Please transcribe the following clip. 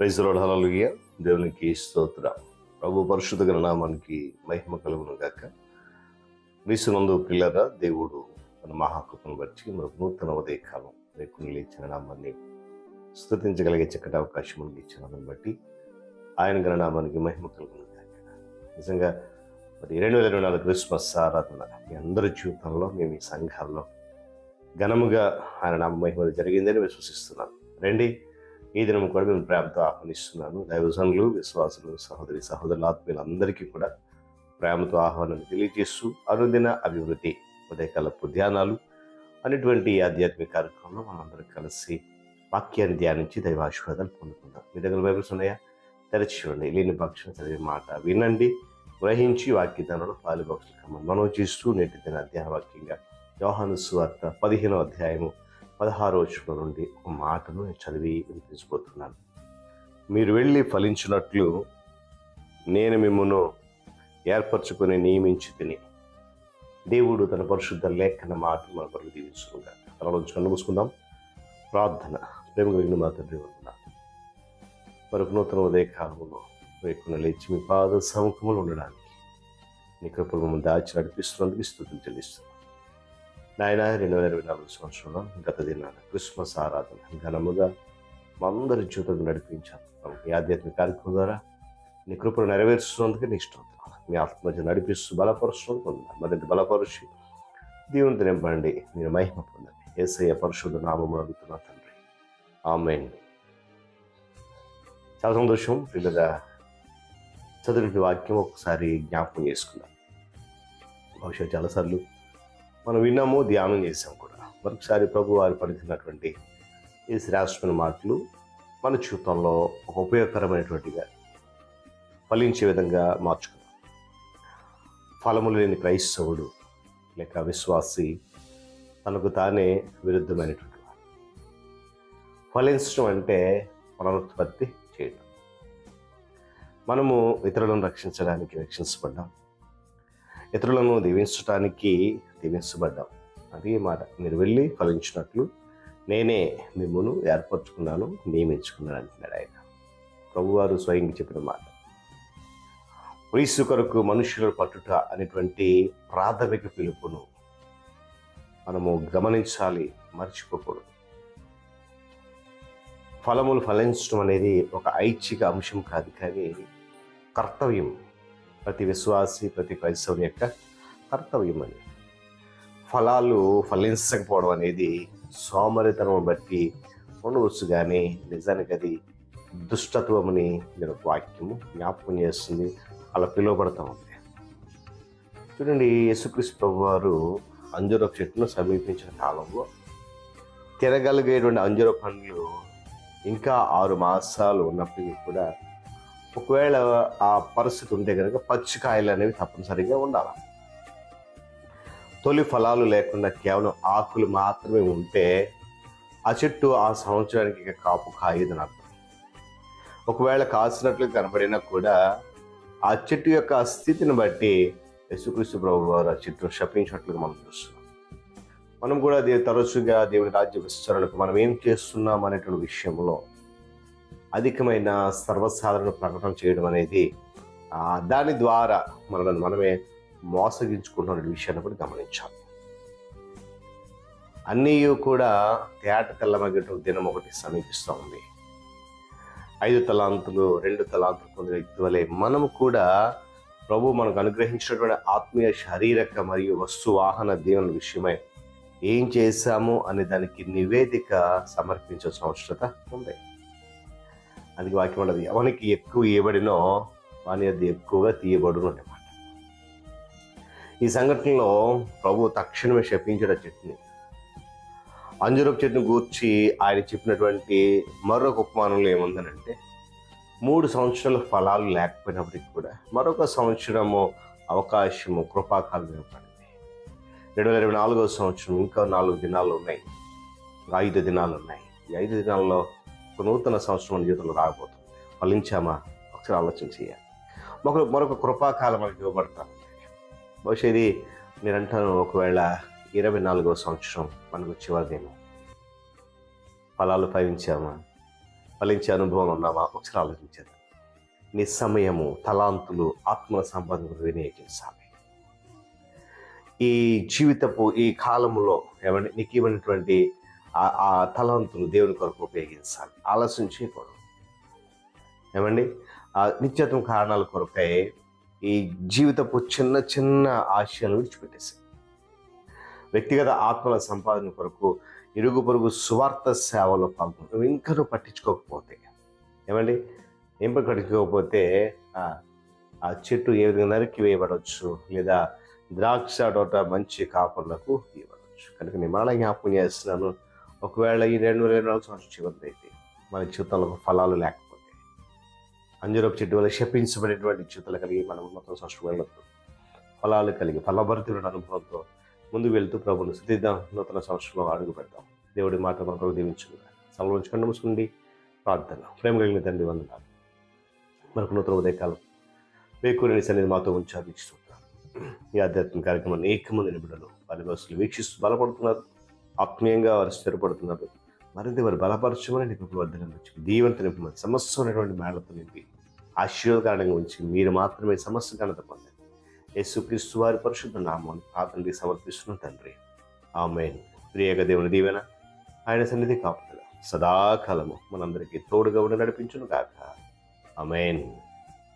Praise హలలుయ దేవునికి స్తోత్ర. ప్రభు పరిశుద్ధ నామానికి మహిమ కలుగును గాక. క్రీస్తునందు పిల్లరా దేవుడు తన మహాకృపను బట్టి మనకు నూతన ఉదయకాలం రేపు లేచిన నామాన్ని స్థుతించగలిగే చక్కటి అవకాశం మనకి ఇచ్చినందుని బట్టి ఆయన గణనామానికి మహిమ కలుగును గాక. నిజంగా మరి రెండు వేల ఇరవై నాలుగు క్రిస్మస్ ఆరాధన మీ అందరి జీవితంలో మేము ఈ సంఘాల్లో ఘనముగా ఆయన నామ మహిమ జరిగిందని విశ్వసిస్తున్నాను రండి ఈ దినం కూడా మేము ప్రేమతో ఆహ్వానిస్తున్నాను దైవజనులు విశ్వాసులు సహోదరి సహోదరుల ఆత్మీయులందరికీ కూడా ప్రేమతో ఆహ్వానం తెలియజేస్తూ అనుదిన అభివృద్ధి ఉదయకాలపు ధ్యానాలు అనేటువంటి ఆధ్యాత్మిక కార్యక్రమంలో మనందరం కలిసి వాక్యాన్ని ధ్యానించి దైవాశీర్వాదాలు పొందుకుందాం. మీ దగ్గర బైబిల్స్ ఉన్నాయా? తెరచి చూడండి. లేని పక్షం చదివే మాట వినండి. గ్రహించి వాక్యదానంలో పాలుభక్షులు మనం చేస్తూ నేటి దిన అధ్యాయ వాక్యంగా యోహాను సువార్త పదిహేనో అధ్యాయము పదహారో వచనం నుండి ఒక మాటను చదివి వినిపించబోతున్నాను. మీరు వెళ్ళి ఫలించినట్లు నేను మిమ్మను ఏర్పరచుకుని నియమించి తిని దేవుడు తన పరిశుద్ధ లేఖన మాట మన కొరకు దీవించుకుందా తనలో కన్ను మూసుకుందాం. ప్రార్థన. ప్రేమ కలిగిన మా తండ్రి వందన. మరొక నూతన ఉదయ కాలంలో వేకున్న లేచి మీ పాద సముఖములు ఉండడానికి నీ కృపలు మమ్మల్ని దాచి నడిపిస్తున్నందుకు స్థుతులు చెల్లిస్తున్నాం. నాయన రెండు వేల ఇరవై నాలుగు సంవత్సరంలో గత దినాన క్రిస్మస్ ఆరాధన ఘనముగా మా అందరి జీవితం నడిపించాను ఈ ఆధ్యాత్మిక కార్యక్రమం ద్వారా నీ కృపను నెరవేరుస్తున్నందుకు నీ ఇష్టం మీ ఆత్మధ్య నడిపిస్తూ బలపరుస్తుంది పొందాలి మరింత బలపరుచి దేవునితో నింపండి మీరు మహిమ పొందండి. ఏసయ్య పరిశుద్ధ నామము అడుగుతున్నా తండ్రి. ఆమెన్. చాలా సంతోషం. పిల్లగా చదువుటి వాక్యం ఒకసారి జ్ఞాపకం చేసుకున్నాను బహుశా చాలాసార్లు మనం విన్నాము ధ్యానం చేసాం కూడా. మరొకసారి ప్రభు వారు పడుతున్నటువంటి ఈ శ్రేష్టమైన మాటలు మన జీవితంలో ఒక ఉపయోగకరమైనటువంటిగా ఫలించే విధంగా మార్చుకున్నాం ఫలములు లేని క్రైస్తవుడు లేక విశ్వాసి తనకు తానే విరుద్ధమైనటువంటి వాడు. ఫలించడం అంటే పునరుత్పత్తి చేయడం మనము ఇతరులను రక్షించడానికి రక్షించబడ్డాం. ఇతరులను దీవించడానికి దీవించబడ్డాం అది మాట. మీరు వెళ్ళి ఫలించినట్లు నేనే మిమ్మల్ని ఏర్పరచుకున్నాను నియమించుకున్నాను అంటున్నాడు ఆయన. ప్రభువారు స్వయంగా చెప్పిన మాట. క్రీస్తు కొరకు మనుషుల పట్టుట అనేటువంటి ప్రాథమిక పిలుపును మనము గమనించాలి మర్చిపోకూడదు. ఫలములు ఫలించడం అనేది ఒక ఐచ్ఛిక అంశం కాదు కానీ కర్తవ్యం. ప్రతి విశ్వాసి ప్రతి క్రైస్తవుని యొక్క కర్తవ్యం అనేది ఫలాలు ఫలించకపోవడం అనేది సోమరితనం బట్టి ఉండవచ్చు కానీ నిజానికి అది దుష్టత్వమని నేను వాక్యము జ్ఞాపకం చేస్తుంది. అలా పిలువబడతా ఉంది. చూడండి యేసుక్రీస్తు ప్రభు వారు అంజూర చెట్టును సమీపించిన కాలంలో తిరగలిగేటువంటి అంజూర పండ్లు ఇంకా ఆరు మాసాలు ఉన్నప్పటికీ కూడా ఒకవేళ ఆ పరిస్థితి ఉంటే కనుక పచ్చికాయలు అనేవి తప్పనిసరిగా ఉండాలి? తొలి ఫలాలు లేకుండా కేవలం ఆకులు మాత్రమే ఉంటే ఆ చెట్టు ఆ సంవత్సరానికి ఇక కాపు కాయదని అర్థం ఒకవేళ కాసినట్లు కనబడినా కూడా ఆ చెట్టు యొక్క స్థితిని బట్టి యశుక్రీస్తు ప్రభు వారు ఆ చెట్టును శపించినట్లుగా మనం చూస్తున్నాం. మనం కూడా దే తరచుగా దేవుని రాజ్య విస్తరణకు మనం ఏం చేస్తున్నాం అనేటువంటి విషయంలో అధికమైన సర్వసాధారణ ప్రకటన చేయడం అనేది దాని ద్వారా మనల్ని మనమే మోసగించుకుంటున్న విషయాన్ని కూడా గమనించాలి. అన్నీ కూడా తేట తెల్లమగటం దినం ఒకటి సమీపిస్తూ ఉంది. ఐదు తలాంతులు రెండు తలాంతులు పొందిన వ్యక్తి వలె మనము కూడా ప్రభు మనకు అనుగ్రహించినటువంటి ఆత్మీయ శారీరక మరియు వస్తు వాహన దేవుని విషయమై ఏం చేశాము అనే దానికి నివేదిక సమర్పించాల్సిన అవసరత ఉంది. అందుకే వాక్యం ఉండదు ఎవరికి ఎక్కువ ఇవ్వబడినో వాని అది ఎక్కువగా తీయబడును ఈ సంఘటనలో ప్రభు తక్షణమే శపించడ చెట్టుని. అంజురపు చెట్టుని గూర్చి ఆయన చెప్పినటువంటి మరొక ఉపమానంలో ఏముందనంటే మూడు సంవత్సరాల ఫలాలు లేకపోయినప్పటికి కూడా మరొక సంవత్సరము అవకాశము కృపాకాలం ఇవ్వబడింది రెండు వేల ఇరవై నాలుగో సంవత్సరం ఇంకా నాలుగు దినాలు ఉన్నాయి. ఐదు దినాలు ఉన్నాయి. ఈ ఐదు దినాల్లో ఒక నూతన సంవత్సరం మన జీవితంలో రాకపోతుంది ఫలించామా? ఒకసారి ఆలోచన చేయాలి. మరొక మరొక కృపాకాలం మనకి ఇవ్వబడతాం. బహుశా ఇది మీరంటాను ఒకవేళ ఇరవై నాలుగో సంవత్సరం మనకు చివరిదేమో ఫలాలు ఫలించామా? ఫలించే అనుభవం ఉన్నామా? ఒకసారి ఆలోచించేద్దాం నీ సమయము తలాంతులు ఆత్మల సంపాదన వినియోగించాలి ఈ జీవితపు ఈ కాలంలో ఏమంటే నీకు ఇవ్వనటువంటి ఆ- తలాంతులు దేవుని కొరకు ఉపయోగించాలి. ఆలస్యం చేయకూడదు ఏమండి? ఆ నిత్యత్వం కారణాల కొరకై ఈ జీవితపు చిన్న చిన్న ఆశయాలను విడిచిపెట్టేసి వ్యక్తిగత ఆత్మల సంపాదన కొరకు ఇరుగు పొరుగు సువార్త సేవలో పాల్గొంటాం ఇంకా నువ్వు పట్టించుకోకపోతే. ఏమండి? ఏం పట్టించుకోకపోతే ఆ, చెట్టు ఏ విధంగా నరికి వేయబడవచ్చు లేదా ద్రాక్ష తోట మంచి కాపర్లకు ఇవ్వవచ్చు కనుక నేను మరలా జ్ఞాపకం చేస్తున్నాను. ఒకవేళ ఈ రెండు వేల ఇరవై నాలుగు సంవత్సరం చివరిదైతే మన జీవితంలో ఫలాలు లేకపోతే అంజూరపు చెట్టు వల్ల శపించబడినటువంటి జీవితాలు కలిగి మనం మొత్తం సంవత్సరం వెళ్ళొద్దు ఫలాలు కలిగి ఫలభరితుడు అనుభవంతో ముందుకు వెళ్తూ ప్రభుని స్థితిద్దాం. నూతన సంవత్సరంలో అడుగు పెడతాం. దేవుడి మాట మనకు దీవించుకుందాం సమలో నుంచి మూసుకుండి ప్రార్థన. ప్రేమ కలిగిన తండ్రి వందనాలు. మనకు నూతన ఉదయకాలం వేకూరిని సన్నిధి మాతో ఉంచాలి ఇస్తున్నాం ఈ ఆధ్యాత్మిక కార్యక్రమాన్ని ఏకమంది నిపుణులు వారి బస్సులు వీక్షిస్తూ బలపడుతున్నారు. ఆత్మీయంగా వారు స్థిరపడుతున్నారు. మరింత వారు బలపరచమని నీకు వర్ధనం వచ్చి దీవెంత నింపమని సమస్య ఉన్నటువంటి మేళతో నింపి ఆశీర్వాదకారణంగా ఉంచి మీరు మాత్రమే సమస్య ఘనత పొందండి. యేసుక్రీస్తు వారి పరిశుద్ధ నామాన్ని ప్రార్థనకి సమర్పిస్తున్న తండ్రి. ఆమెన్. ప్రియక దేవుని దీవెన ఆయన సన్నిధి కాపుదల సదాకాలము మనందరికీ తోడుగా ఉండి నడిపించును కాక ఆమెన్.